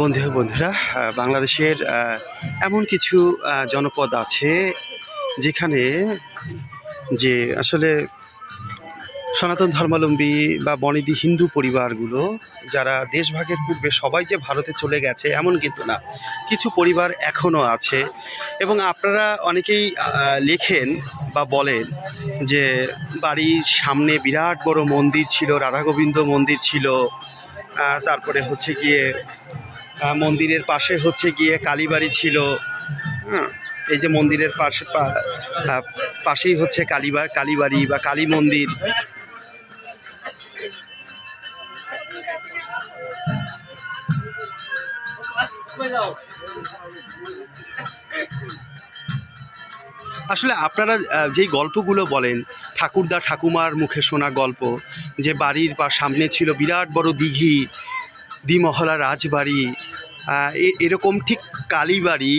বন্ধু, বন্ধুরা বাংলাদেশের এমন কিছু জনপদ আছে যেখানে যে আসলে সনাতন ধর্মাবলম্বী বা বনেদি হিন্দু পরিবারগুলো, যারা দেশভাগের পূর্বে সবাই যে ভারতে চলে গেছে, এমন কিন্তু না। কিছু পরিবার এখনও আছে এবং আপনারা অনেকেই লেখেন বা বলেন যে বাড়ির সামনে বিরাট বড় মন্দির ছিল রাধা গোবিন্দ মন্দির ছিল তারপরে হচ্ছে গিয়ে মন্দিরের পাশে হচ্ছে গিয়ে কালীবাড়ি ছিল। হ্যাঁ এই যে মন্দিরের পাশে পাশেই হচ্ছে কালীবা, কালীবাড়ি বা কালী মন্দির। আসলে আপনারা যেই গল্পগুলো বলেন, ঠাকুরদা ঠাকুমার মুখে শোনা গল্প, যে বাড়ির বা সামনে ছিল বিরাট বড় দিঘি দ্বিমহলা রাজবাড়ি এরকম ঠিক কালীবাড়ি।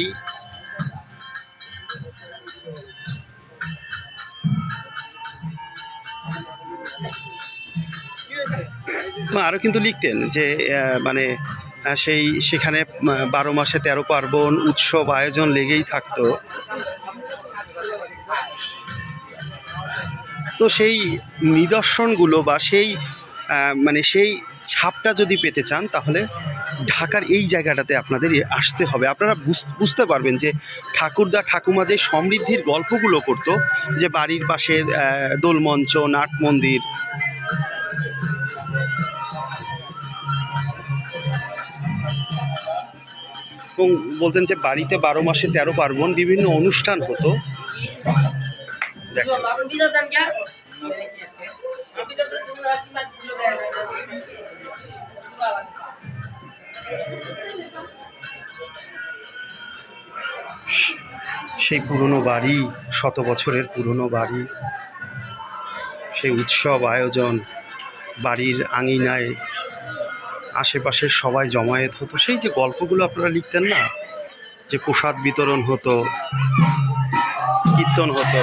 আরও কিন্তু লিখতেন যে মানে সেই, সেখানে বারো মাসে তেরো পার্বণ উৎসব আয়োজন লেগেই থাকতো। তো সেই নিদর্শনগুলো বা সেই মানে সেই ছাপটা যদি পেতে চান, তাহলে ঢাকার এই জায়গাটাতে আপনাদের আসতে হবে। আপনারা বুঝ- বুঝতে পারবেন যে ঠাকুরদা ঠাকুমা যে সমৃদ্ধির গল্পগুলো করতো, যে বাড়ির পাশে দোলমঞ্চ, নাট মন্দির। এবং বলতেন যে বাড়িতে বারো মাসে তেরো পার্বণ বিভিন্ন অনুষ্ঠান হতো। দেখেন। সেই পুরনো বাড়ি, শত বছরের পুরনো বাড়ি, সেই উৎসব আয়োজন, বাড়ির আঙিনায় আশেপাশের সবাই জমায়েত হতো। সেই যে গল্পগুলো আপনারা লিখতেন না, যে প্রসাদ বিতরণ হতো, কীর্তন হতো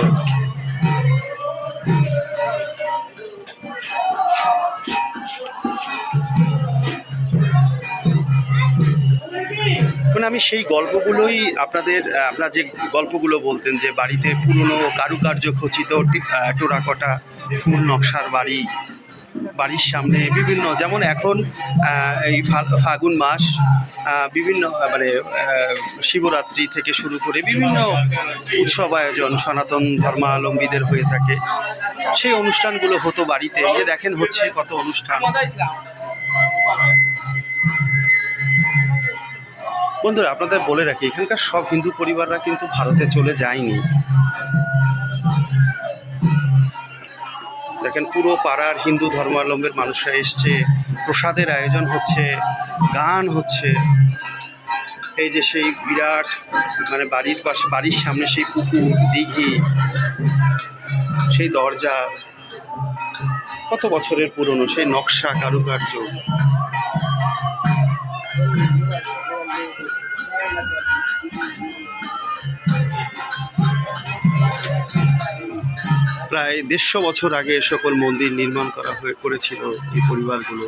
মানে আমি সেই গল্পগুলোই আপনাদের আপনার যে গল্পগুলো বলতেন যে বাড়িতে পুরনো কারুকার্য খচিত টোরাকটা, ফুল নকশার বাড়ি, বাড়ির সামনে বিভিন্ন, যেমন এখন এই ফাগুন মাস বিভিন্ন মানে শিবরাত্রি থেকে শুরু করে বিভিন্ন উৎসব আয়োজন, সনাতন ধর্মাবলম্বীদের হয়ে থাকে। সেই অনুষ্ঠানগুলো হতো বাড়িতে। যে দেখেন হচ্ছে কত অনুষ্ঠান। বন্ধুরা, আপনাদের বলে রাখি, এখানকার সব হিন্দু পরিবাররা কিন্তু ভারতে চলে যায়নি। দেখেন, পুরো পাড়ার হিন্দু ধর্মাবলম্বীর মানুষরা এসছে, প্রসাদের আয়োজন হচ্ছে, গান হচ্ছে। এই যে সেই বিরাট মানে বাড়ির পাশে, বাড়ির সামনে সেই পুকুর, দিঘি, সেই দরজা, কত বছরের পুরনো সেই নকশা কারুকার্য। প্রায় দেড়শো বছর আগে সকল মন্দির নির্মাণ করা হয়ে করেছিল এই পরিবারগুলো।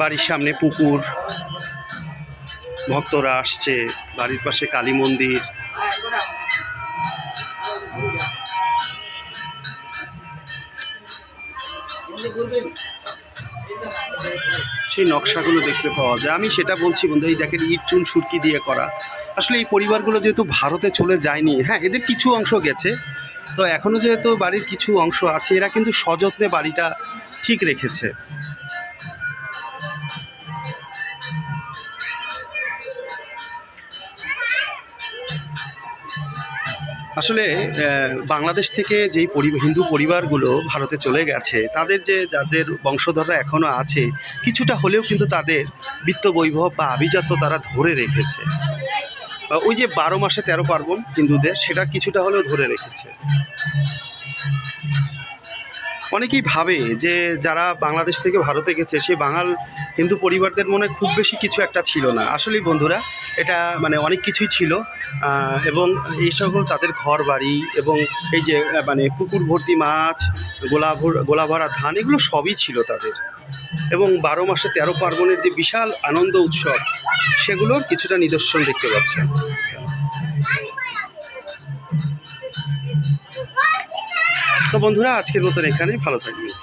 বাড়ির সামনে পুকুর, ভক্তরা আসছে, বাড়ির পাশে কালী মন্দির। সেই নকশাগুলো দেখতে পাওয়া যায়। আমি সেটা বলছি বন্ধু এই দেখেন ইট, চুন, সুরকি দিয়ে করা। আসলে এই পরিবারগুলো যেহেতু ভারতে চলে যায়নি হ্যাঁ এদের কিছু অংশ গেছে। তো এখনও যেহেতু বাড়ির কিছু অংশ আছে, এরা কিন্তু সযত্নে বাড়িটা ঠিক রেখেছে। আসলে বাংলাদেশ থেকে যেই হিন্দু পরিবারগুলো ভারতে চলে গেছে, তাদের যে যাদের বংশধররা এখনও আছে, কিছুটা হলেও কিন্তু তাদের বিত্ত বৈভব বা আভিজাত্য তারা ধরে রেখেছে। ওই যে বারো মাসে তেরো পার্বণ হিন্দুদের, সেটা কিছুটা হলেও ধরে রেখেছে। অনেকেই ভাবে যে যারা বাংলাদেশ থেকে ভারতে গেছে, সে বাঙাল হিন্দু পরিবারদের মনে খুব বেশি কিছু একটা ছিল না। আসলেই বন্ধুরা, এটা মানে অনেক কিছুই ছিল। এবং এই সকল তাদের ঘর বাড়ি এবং এই যে মানে পুকুর ভর্তি মাছ, গোলা ভর- গোলা ভরা ধান, এগুলো সবই ছিল তাদের। এবং বারো মাসে তেরো পার্বণের যে বিশাল আনন্দ উৎসব, সেগুলোর কিছুটা নিদর্শন দেখতে পাচ্ছেন। তো বন্ধুরা আজকের মতন এখানেই ভালো থাকবেন।